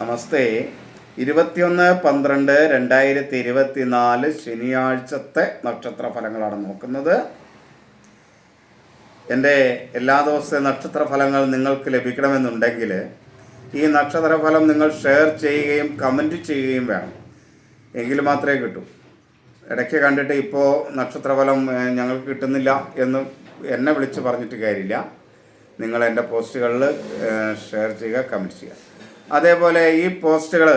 നമസ്തേ. ഇരുപത്തിയൊന്ന് പന്ത്രണ്ട് രണ്ടായിരത്തി ഇരുപത്തി നാല് ശനിയാഴ്ചത്തെ നക്ഷത്ര ഫലങ്ങളാണ് നോക്കുന്നത്. എന്റെ എല്ലാ ദിവസത്തെ നക്ഷത്ര ഫലങ്ങൾ നിങ്ങൾക്ക് ലഭിക്കണമെന്നുണ്ടെങ്കിൽ ഈ നക്ഷത്ര ഫലം നിങ്ങൾ ഷെയർ ചെയ്യുകയും കമന്റ് ചെയ്യുകയും വേണം. എങ്കിൽ മാത്രമേ കിട്ടൂ. ഇടയ്ക്ക് കണ്ടിട്ട് ഇപ്പോൾ നക്ഷത്രഫലം ഫലം ഞങ്ങൾക്ക് കിട്ടുന്നില്ല എന്ന് എന്നെ വിളിച്ച് പറഞ്ഞിട്ട് കാര്യമില്ല. നിങ്ങൾ എന്റെ പോസ്റ്റുകളിൽ ഷെയർ ചെയ്യുക കമന്റ് ചെയ്യുക. അതേപോലെ ഈ പോസ്റ്റുകൾ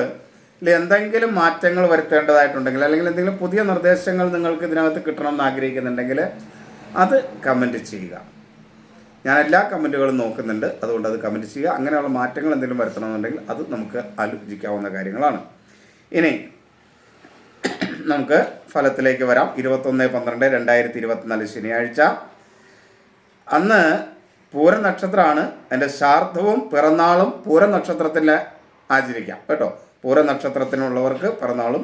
എന്തെങ്കിലും മാറ്റങ്ങൾ വരുത്തേണ്ടതായിട്ടുണ്ടെങ്കിൽ അല്ലെങ്കിൽ എന്തെങ്കിലും പുതിയ നിർദ്ദേശങ്ങൾ നിങ്ങൾക്ക് ഇതിനകത്ത് കിട്ടണമെന്ന് ആഗ്രഹിക്കുന്നുണ്ടെങ്കിൽ അത് കമന്റ് ചെയ്യുക. ഞാൻ എല്ലാ കമന്റുകളും നോക്കുന്നുണ്ട്. അതുകൊണ്ട് അത് കമന്റ് ചെയ്യുക. അങ്ങനെയുള്ള മാറ്റങ്ങൾ എന്തെങ്കിലും വരുത്തണമെന്നുണ്ടെങ്കിൽ അത് നമുക്ക് ആലോചിക്കാവുന്ന കാര്യങ്ങളാണ്. ഇനി നമുക്ക് ഫലത്തിലേക്ക് വരാം. ഇരുപത്തൊന്ന് പന്ത്രണ്ട് രണ്ടായിരത്തി ഇരുപത്തിനാല് ശനിയാഴ്ച. അന്ന് പൂര നക്ഷത്രമാണ് എന്റെ ശാർദ്ധവും പിറന്നാളും പൂര നക്ഷത്രത്തിൽ ആചരിക്കാം. കേട്ടോ? പൂര നക്ഷത്രത്തിനുള്ളവർക്ക് പിറന്നാളും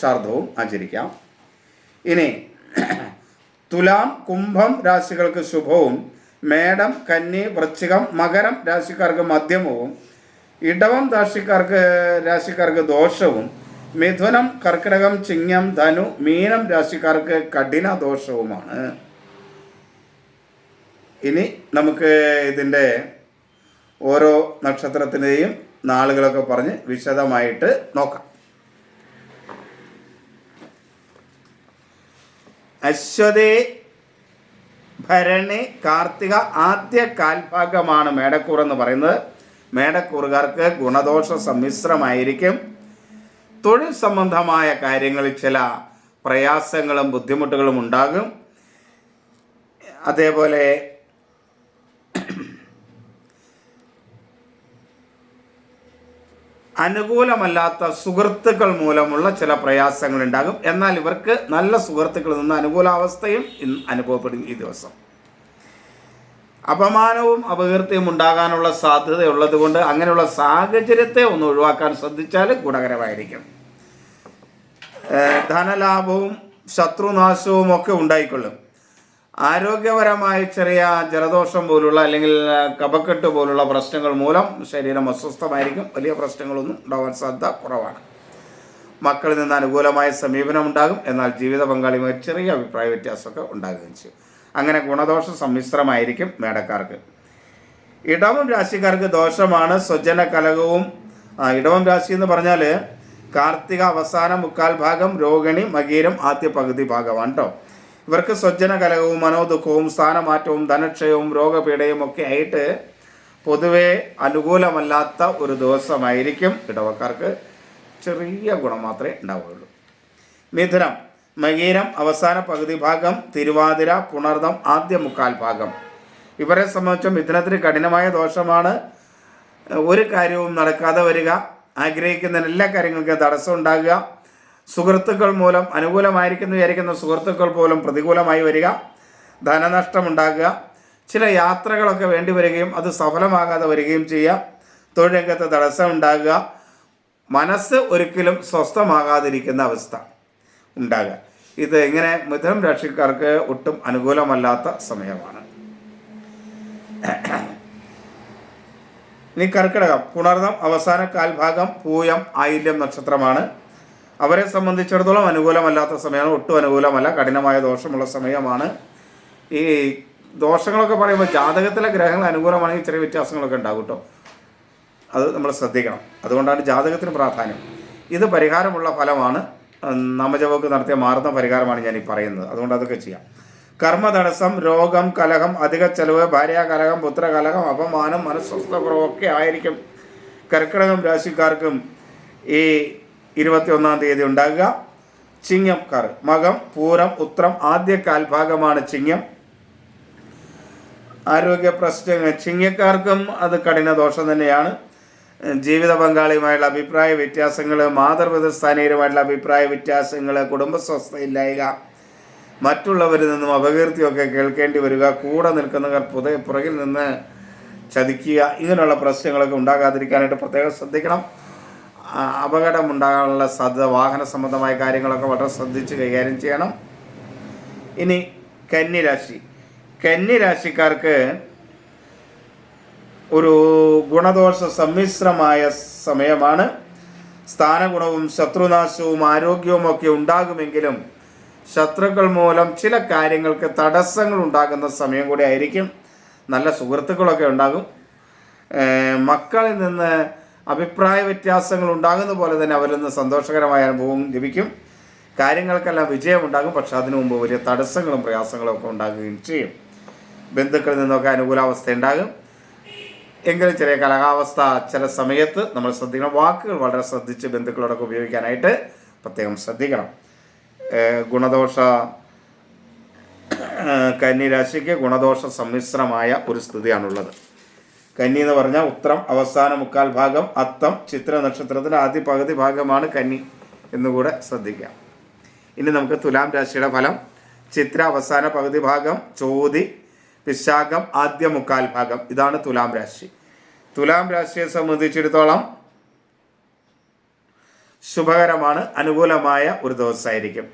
ശാർദ്ധവും ആചരിക്കാം. ഇനി തുലാം കുംഭം രാശികൾക്ക് ശുഭവും മേടം കന്നി വൃശ്ചികം മകരം രാശിക്കാർക്ക് മധ്യമവും ഇടവം രാശിക്കാർക്ക് രാശിക്കാർക്ക് ദോഷവും മിഥുനം കർക്കിടകം ചിങ്ങം ധനു മീനം രാശിക്കാർക്ക് കഠിന ദോഷവുമാണ്. ഇനി നമുക്ക് ഇതിന്റെ ഓരോ നക്ഷത്രത്തിന്റെയും നാളുകളൊക്കെ പറഞ്ഞ് വിശദമായിട്ട് നോക്കാം. അശ്വതി ഭരണി കാർത്തിക ആദ്യ കാൽഭാഗമാണ് മേടക്കൂർ എന്ന് പറയുന്നത്. മേടക്കൂറുകാർക്ക് ഗുണദോഷ സമ്മിശ്രമായിരിക്കും. തൊഴിൽ സംബന്ധമായ കാര്യങ്ങളിൽ ചില പ്രയാസങ്ങളും ബുദ്ധിമുട്ടുകളും ഉണ്ടാകും. അതേപോലെ അനുകൂലമല്ലാത്ത സുഹൃത്തുക്കൾ മൂലമുള്ള ചില പ്രയാസങ്ങൾ ഉണ്ടാകും എന്നാൽ ഇവർക്ക് നല്ല സുഹൃത്തുക്കളിൽ നിന്ന് അനുകൂലാവസ്ഥയും ഇന്ന് അനുഭവപ്പെടും ഈ ദിവസം. അപമാനവും അപകീർത്തിയും ഉണ്ടാകാനുള്ള സാധ്യതയുള്ളത് കൊണ്ട് അങ്ങനെയുള്ള സാഹചര്യത്തെ ഒന്ന് ഒഴിവാക്കാൻ ശ്രദ്ധിച്ചാൽ ഗുണകരമായിരിക്കും. ധനലാഭവും ശത്രുനാശവും ഒക്കെ ഉണ്ടായിക്കൊള്ളും. ആരോഗ്യപരമായി ചെറിയ ജലദോഷം പോലുള്ള അല്ലെങ്കിൽ കപക്കെട്ട് പോലുള്ള പ്രശ്നങ്ങൾ മൂലം ശരീരം അസ്വസ്ഥമായിരിക്കും. വലിയ പ്രശ്നങ്ങളൊന്നും ഉണ്ടാവാൻ സാധ്യത കുറവാണ്. മക്കളിൽ നിന്ന് അനുകൂലമായ സമീപനം ഉണ്ടാകും. എന്നാൽ ജീവിത പങ്കാളിയുമായി ചെറിയ അഭിപ്രായ വ്യത്യാസമൊക്കെ ഉണ്ടാകുകയും ചെയ്യും. അങ്ങനെ ഗുണദോഷ സമ്മിശ്രമായിരിക്കും മേടക്കാർക്ക്. ഇടവം രാശിക്കാർക്ക് ദോഷമാണ് സ്വജന കലകവും. ഇടവം രാശി എന്ന് പറഞ്ഞാൽ കാർത്തിക അവസാന മുക്കാൽ ഭാഗം രോഹിണി മകീരം ആദ്യ പകുതി ഭാഗമാണ് കേട്ടോ ഇവർക്ക് സ്വജന കലകവും മനോദുഃഖവും സ്ഥാനമാറ്റവും ധനക്ഷയവും രോഗപീഠയും ഒക്കെ ആയിട്ട് പൊതുവെ അനുകൂലമല്ലാത്ത ഒരു ദിവസമായിരിക്കും ഇടവക്കാർക്ക് ചെറിയ ഗുണം മാത്രമേ ഉണ്ടാവുകയുള്ളൂ. മിഥുനം മകീരം അവസാന പകുതി ഭാഗം തിരുവാതിര പുണർദം ആദ്യ മുക്കാൽ ഭാഗം. ഇവരെ സംബന്ധിച്ച് മിഥുനത്തിന് കഠിനമായ ദോഷമാണ്. ഒരു കാര്യവും നടക്കാതെ വരിക ആഗ്രഹിക്കുന്ന എല്ലാ കാര്യങ്ങൾക്കും തടസ്സം ഉണ്ടാകുക. സുഹൃത്തുക്കൾ മൂലം അനുകൂലമായിരിക്കുന്നു വിചാരിക്കുന്ന സുഹൃത്തുക്കൾ പോലും പ്രതികൂലമായി വരിക ധനനഷ്ടം ഉണ്ടാകുക ചില യാത്രകളൊക്കെ വേണ്ടി വരികയും അത് സഫലമാകാതെ വരികയും ചെയ്യുക തൊഴിൽ രംഗത്ത് തടസ്സം ഉണ്ടാകുക മനസ്സ് ഒരിക്കലും സ്വസ്ഥമാകാതിരിക്കുന്ന അവസ്ഥ ഉണ്ടാകുക. ഇത് ഇങ്ങനെ മിഥുനം രാശിക്കാർക്ക് ഒട്ടും അനുകൂലമല്ലാത്ത സമയമാണ്. ഇനി കർക്കിടകം പുണർന്നം അവസാന കാൽഭാഗം പൂയം ആയില്യം നക്ഷത്രമാണ്. അവരെ സംബന്ധിച്ചിടത്തോളം അനുകൂലമല്ലാത്ത സമയമാണ് ഒട്ടും അനുകൂലമല്ല. കഠിനമായ ദോഷമുള്ള സമയമാണ്. ഈ ദോഷങ്ങളൊക്കെ പറയുമ്പോൾ ജാതകത്തിലെ ഗ്രഹങ്ങൾ അനുകൂലമാണെങ്കിൽ ചെറിയ വ്യത്യാസങ്ങളൊക്കെ ഉണ്ടാകും കേട്ടോ അത് നമ്മൾ ശ്രദ്ധിക്കണം. അതുകൊണ്ടാണ് ജാതകത്തിന് പ്രാധാന്യം. ഇത് പരിഹാരമുള്ള ഫലമാണ്. നമജവക്ക് നടത്തിയ മാറുന്ന പരിഹാരമാണ് ഞാൻ ഈ പറയുന്നത്. അതുകൊണ്ട് അതൊക്കെ ചെയ്യാം. കർമ്മതടസ്സം രോഗം കലഹം അധിക ചെലവ് ഭാര്യാകലഹം പുത്രകലഹം അപമാനം മനസ്വസ്ഥ കുറവൊക്കെ ആയിരിക്കും. കർക്കിടകം രാശിക്കാർക്കും ഈ ഇരുപത്തിയൊന്നാം തീയതി ഉണ്ടാകുക. ചിങ്ങം ചിങ്ങംകാർ മകം പൂരം ഉത്രം ആദ്യ കാൽഭാഗമാണ് ചിങ്ങം. ആരോഗ്യ പ്രശ്നങ്ങൾ. ചിങ്ങക്കാർക്കും അത് കഠിന ദോഷം തന്നെയാണ്. ജീവിത പങ്കാളിയുമായുള്ള അഭിപ്രായ വ്യത്യാസങ്ങൾ മാതൃപിതൃസ്ഥാനീയരുമായിട്ടുള്ള അഭിപ്രായ വ്യത്യാസങ്ങൾ കുടുംബസ്വസ്ഥയില്ലായ്ക മറ്റുള്ളവരിൽ നിന്നും അപകീർത്തിയൊക്കെ കേൾക്കേണ്ടി വരിക കൂടെ നിൽക്കുന്നവർ പുതിയ പുറകിൽ നിന്ന് ചതിക്കുക ഇങ്ങനെയുള്ള പ്രശ്നങ്ങളൊക്കെ ഉണ്ടാകാതിരിക്കാനായിട്ട് പ്രത്യേകം ശ്രദ്ധിക്കണം. ആ, അപകടം ഉണ്ടാകാനുള്ള സാധ്യത വാഹന സംബന്ധമായ കാര്യങ്ങളൊക്കെ വളരെ ശ്രദ്ധിച്ച് കൈകാര്യം ചെയ്യണം. ഇനി കന്നിരാശി. കന്നിരാശിക്കാർക്ക് ഒരു ഗുണദോഷ സമ്മിശ്രമായ സമയമാണ്. സ്ഥാനഗുണവും ശത്രുനാശവും ആരോഗ്യവും ഒക്കെ ഉണ്ടാകുമെങ്കിലും ശത്രുക്കൾ മൂലം ചില കാര്യങ്ങൾക്ക് തടസ്സങ്ങൾ ഉണ്ടാകുന്ന സമയം കൂടി ആയിരിക്കും. നല്ല സുഹൃത്തുക്കളൊക്കെ ഉണ്ടാകും. മക്കളിൽ നിന്ന് അഭിപ്രായ വ്യത്യാസങ്ങൾ ഉണ്ടാകുന്ന പോലെ തന്നെ അവരിൽ നിന്ന് സന്തോഷകരമായ അനുഭവം ലഭിക്കും. കാര്യങ്ങൾക്കെല്ലാം വിജയമുണ്ടാകും. പക്ഷെ അതിനു മുമ്പ് വലിയ തടസ്സങ്ങളും പ്രയാസങ്ങളും ഒക്കെ ഉണ്ടാകുകയും ചെയ്യും. ബന്ധുക്കളിൽ നിന്നൊക്കെ അനുകൂലാവസ്ഥ ഉണ്ടാകും എങ്കിലും ചെറിയ കലകാവസ്ഥ ചില സമയത്ത് നമ്മൾ ശ്രദ്ധിക്കണം. വാക്കുകൾ വളരെ ശ്രദ്ധിച്ച് ബന്ധുക്കളോടൊക്കെ ഉപയോഗിക്കാനായിട്ട് പ്രത്യേകം ശ്രദ്ധിക്കണം. ഗുണദോഷ കന്നിരാശിക്ക് കന്നി രാശിക്ക് ഗുണദോഷ സമ്മിശ്രമായ ഒരു സ്ഥിതിയാണുള്ളത്. കന്നി എന്ന് പറഞ്ഞാൽ ഉത്രം അവസാന മുക്കാൽ ഭാഗം അത്തം ചിത്ര നക്ഷത്രത്തിന്റെ ആദ്യ പകുതി ഭാഗമാണ് കന്നി എന്നുകൂടെ ശ്രദ്ധിക്കാം. ഇനി നമുക്ക് തുലാം രാശിയുടെ ഫലം. ചിത്ര അവസാന പകുതി ഭാഗം ചോതി വിശാഖം ആദ്യ മുക്കാൽ ഭാഗം. ഇതാണ് തുലാം രാശി. തുലാം രാശിയെ സംബന്ധിച്ചിടത്തോളം ശുഭകരമാണ് അനുകൂലമായ ഒരു ദിവസമായിരിക്കും.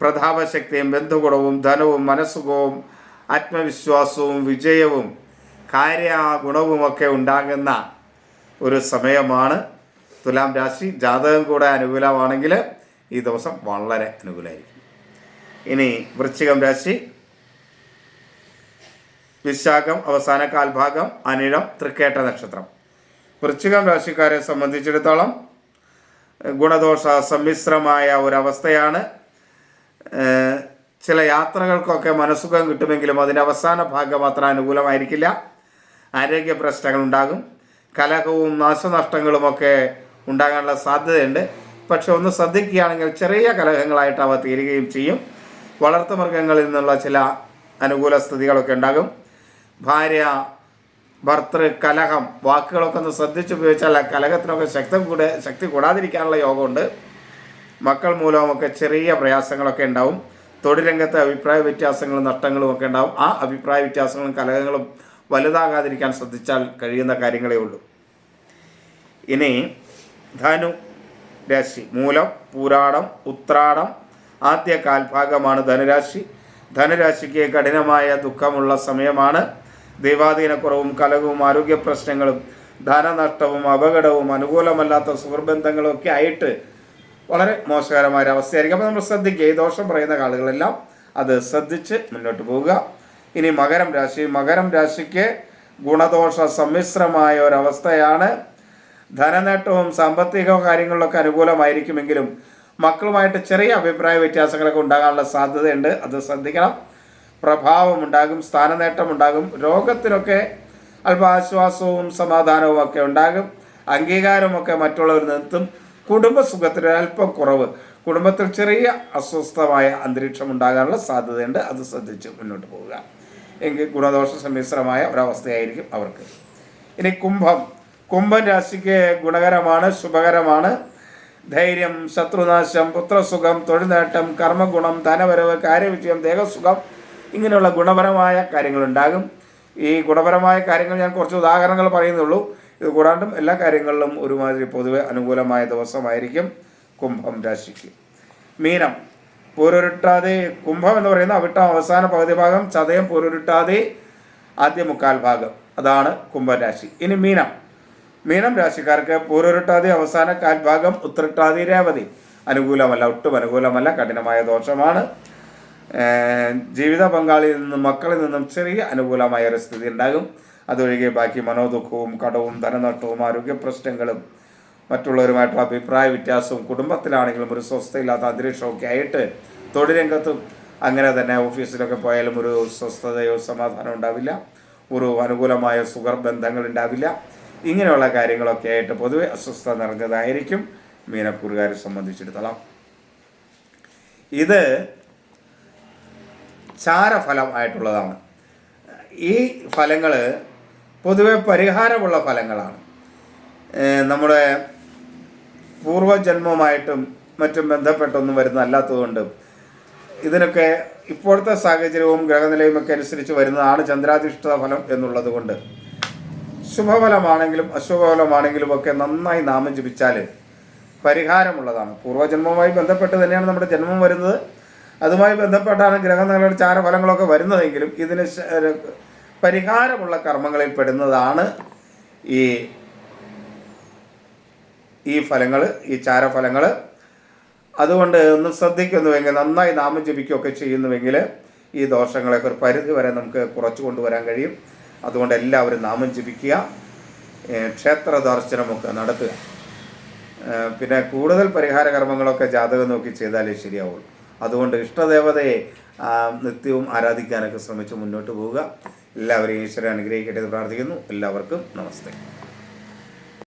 പ്രതാപശക്തിയും ബന്ധുഗുണവും ധനവും മനസ്സുഖവും ആത്മവിശ്വാസവും വിജയവും കാര്യഗുണവുമൊക്കെ ഉണ്ടാകുന്ന ഒരു സമയമാണ്. തുലാം രാശി ജാതകം കൂടെ അനുകൂലമാണെങ്കിൽ ഈ ദിവസം വളരെ അനുകൂലമായിരിക്കും. ഇനി വൃശ്ചികം രാശി വിശാഖം അവസാന കാൽഭാഗം അനിഴം തൃക്കേട്ട നക്ഷത്രം. വൃശ്ചികം രാശിക്കാരെ സംബന്ധിച്ചിടത്തോളം ഗുണദോഷ സമ്മിശ്രമായ ഒരവസ്ഥയാണ്. ചില യാത്രകൾക്കൊക്കെ മനസ്സുഖം കിട്ടുമെങ്കിലും അതിന്റെ അവസാന ഭാഗം അത്ര അനുകൂലമായിരിക്കില്ല. ആരോഗ്യ പ്രശ്നങ്ങൾ ഉണ്ടാകും കലഹവും നാശനഷ്ടങ്ങളുമൊക്കെ ഉണ്ടാകാനുള്ള സാധ്യതയുണ്ട്. പക്ഷെ ഒന്ന് ശ്രദ്ധിക്കുകയാണെങ്കിൽ ചെറിയ കലഹങ്ങളായിട്ട് അവ തീരുകയും ചെയ്യും. വളർത്തുമൃഗങ്ങളിൽ നിന്നുള്ള ചില അനുകൂല സ്ഥിതികളൊക്കെ ഉണ്ടാകും. ഭാര്യ ഭർത്തൃ കലഹം വാക്കുകളൊക്കെ ഒന്ന് ശ്രദ്ധിച്ചുപയോഗിച്ചാൽ ആ കലഹത്തിനൊക്കെ ശക്തി കൂടെ ശക്തി കൂടാതിരിക്കാനുള്ള യോഗമുണ്ട്. മക്കൾ മൂലമൊക്കെ ചെറിയ പ്രയാസങ്ങളൊക്കെ ഉണ്ടാവും. തൊഴിൽ രംഗത്തെ അഭിപ്രായ വ്യത്യാസങ്ങളും നഷ്ടങ്ങളും ഒക്കെ ഉണ്ടാവും. ആ അഭിപ്രായ വ്യത്യാസങ്ങളും കലഹങ്ങളും വലുതാകാതിരിക്കാൻ ശ്രദ്ധിച്ചാൽ കഴിയുന്ന കാര്യങ്ങളേ ഉള്ളൂ. ഇനി ധനു രാശി മൂലം പൂരാടം ഉത്രാടം ആദ്യ കാൽഭാഗമാണ് ധനുരാശി. ധനുരാശിക്ക് കഠിനമായ ദുഃഖമുള്ള സമയമാണ്. ദൈവാധീനക്കുറവും കലകവും ആരോഗ്യ പ്രശ്നങ്ങളും ധനനഷ്ടവും അപകടവും അനുകൂലമല്ലാത്ത സുഹൃബന്ധങ്ങളും ഒക്കെ ആയിട്ട് വളരെ മോശകരമായ ഒരു അവസ്ഥയായിരിക്കും. അപ്പോൾ നമ്മൾ ശ്രദ്ധിക്കുക. ഈ ദോഷം പറയുന്ന ആളുകളെല്ലാം അത് ശ്രദ്ധിച്ച് മുന്നോട്ട് പോവുക. ഇനി മകരം രാശി. മകരം രാശിക്ക് ഗുണദോഷ സമ്മിശ്രമായ ഒരവസ്ഥയാണ്. ധനനേട്ടവും സാമ്പത്തിക കാര്യങ്ങളിലൊക്കെ അനുകൂലമായിരിക്കുമെങ്കിലും മക്കളുമായിട്ട് ചെറിയ അഭിപ്രായ വ്യത്യാസങ്ങളൊക്കെ ഉണ്ടാകാനുള്ള സാധ്യതയുണ്ട്. അത് ശ്രദ്ധിക്കണം. പ്രഭാവം ഉണ്ടാകും സ്ഥാനനേട്ടം ഉണ്ടാകും. രോഗത്തിനൊക്കെ അല്പ ആശ്വാസവും സമാധാനവും ഒക്കെ ഉണ്ടാകും. അംഗീകാരമൊക്കെ മറ്റുള്ളവർ നിർത്തും. കുടുംബസുഖത്തിന് അല്പം കുറവ്. കുടുംബത്തിൽ ചെറിയ അസ്വസ്ഥമായ അന്തരീക്ഷം ഉണ്ടാകാനുള്ള സാധ്യതയുണ്ട്. അത് ശ്രദ്ധിച്ച് മുന്നോട്ട് പോവുക. എങ്കിൽ ഗുണദോഷ സമ്മിശ്രമായ ഒരവസ്ഥയായിരിക്കും അവർക്ക്. ഇനി കുംഭം. കുംഭം രാശിക്ക് ഗുണകരമാണ് ശുഭകരമാണ്. ധൈര്യം ശത്രുനാശം പുത്രസുഖം തൊഴിൽ നേട്ടം കർമ്മഗുണം ധനവരവ് കാര്യവിജയം ദേഹസുഖം ഇങ്ങനെയുള്ള ഗുണപരമായ കാര്യങ്ങളുണ്ടാകും. ഈ ഗുണപരമായ കാര്യങ്ങൾ ഞാൻ കുറച്ച് ഉദാഹരണങ്ങൾ പറയുന്നുള്ളൂ. ഇത് കൂടാണ്ടും എല്ലാ കാര്യങ്ങളിലും ഒരുമാതിരി പൊതുവെ അനുകൂലമായ ദിവസമായിരിക്കും കുംഭം രാശിക്ക്. മീനം. പൂരുരുട്ടാതെ കുംഭം എന്ന് പറയുന്ന അവിട്ടം അവസാന പകുതി ഭാഗം ചതയം പൂരുരുട്ടാതെ ആദ്യ മുക്കാൽ ഭാഗം. അതാണ് കുംഭരാശി. ഇനി മീനം. മീനം രാശിക്കാർക്ക് പൂരുരുട്ടാതി അവസാന കാൽഭാഗം ഉത്രട്ടാതി രേവതി. അനുകൂലമല്ല ഒട്ടും അനുകൂലമല്ല കഠിനമായ ദോഷമാണ്. ജീവിത പങ്കാളിയിൽ നിന്നും മക്കളിൽ നിന്നും ചെറിയ അനുകൂലമായ ഒരു സ്ഥിതി ഉണ്ടാകും. അതൊഴികെ ബാക്കി മനോദുഃഖവും കടവും ധനനഷ്ടവും ആരോഗ്യ പ്രശ്നങ്ങളും മറ്റുള്ളവരുമായിട്ടുള്ള അഭിപ്രായ വ്യത്യാസവും കുടുംബത്തിലാണെങ്കിലും ഒരു സ്വസ്ഥയില്ലാത്ത അന്തരീക്ഷമൊക്കെ ആയിട്ട് തൊഴിൽ രംഗത്തും അങ്ങനെ തന്നെ ഓഫീസിലൊക്കെ പോയാലും ഒരു സ്വസ്ഥതയോ സമാധാനം ഉണ്ടാവില്ല. ഒരു അനുകൂലമായ സുഖർ ബന്ധങ്ങൾ ഉണ്ടാവില്ല. ഇങ്ങനെയുള്ള കാര്യങ്ങളൊക്കെ ആയിട്ട് പൊതുവെ അസ്വസ്ഥത നിറഞ്ഞതായിരിക്കും. മീനക്കൂറുകാരെ സംബന്ധിച്ചിടത്തോളം. ഇത് ചാരഫലം ആയിട്ടുള്ളതാണ്. ഈ ഫലങ്ങൾ പൊതുവെ പരിഹാരമുള്ള ഫലങ്ങളാണ്. നമ്മുടെ പൂർവജന്മമായിട്ടും മറ്റും ബന്ധപ്പെട്ടൊന്നും വരുന്നതല്ലാത്തതുകൊണ്ട് ഇതിനൊക്കെ ഇപ്പോഴത്തെ സാഹചര്യവും ഗ്രഹനിലയും ഒക്കെ അനുസരിച്ച് വരുന്നതാണ് ചന്ദ്രാധിഷ്ഠിത ഫലം എന്നുള്ളത് കൊണ്ട് ശുഭഫലമാണെങ്കിലും അശുഭഫലമാണെങ്കിലും ഒക്കെ നന്നായി നാമം ജപിച്ചാൽ പരിഹാരമുള്ളതാണ്. പൂർവജന്മവുമായി ബന്ധപ്പെട്ട് തന്നെയാണ് നമ്മുടെ ജന്മം വരുന്നത്. അതുമായി ബന്ധപ്പെട്ടാണ് ഗ്രഹനിലയുടെ ചാരഫലങ്ങളൊക്കെ വരുന്നതെങ്കിലും ഇതിന് പരിഹാരമുള്ള കർമ്മങ്ങളിൽ പെടുന്നതാണ് ഈ ഈ ഫലങ്ങൾ ഈ ചാരഫലങ്ങൾ അതുകൊണ്ട് ഒന്ന് ശ്രദ്ധിക്കുന്നുവെങ്കിൽ നന്നായി നാമം ജപിക്കുകയൊക്കെ ചെയ്യുന്നുവെങ്കിൽ ഈ ദോഷങ്ങളെയൊക്കെ ഒരു പരിധി വരെ നമുക്ക് കുറച്ച് കൊണ്ടുവരാൻ കഴിയും. അതുകൊണ്ട് എല്ലാവരും നാമം ജപിക്കുക ക്ഷേത്ര ദർശനമൊക്കെ നടത്തുക. പിന്നെ കൂടുതൽ പരിഹാര കർമ്മങ്ങളൊക്കെ ജാതകം നോക്കി ചെയ്താലേ ശരിയാവുള്ളൂ. അതുകൊണ്ട് ഇഷ്ടദേവതയെ നിത്യവും ആരാധിക്കാനൊക്കെ ശ്രമിച്ച് മുന്നോട്ട് പോവുക. എല്ലാവരെയും ഈശ്വരൻ അനുഗ്രഹിക്കട്ടെ എന്ന് പ്രാർത്ഥിക്കുന്നു. എല്ലാവർക്കും നമസ്തേ.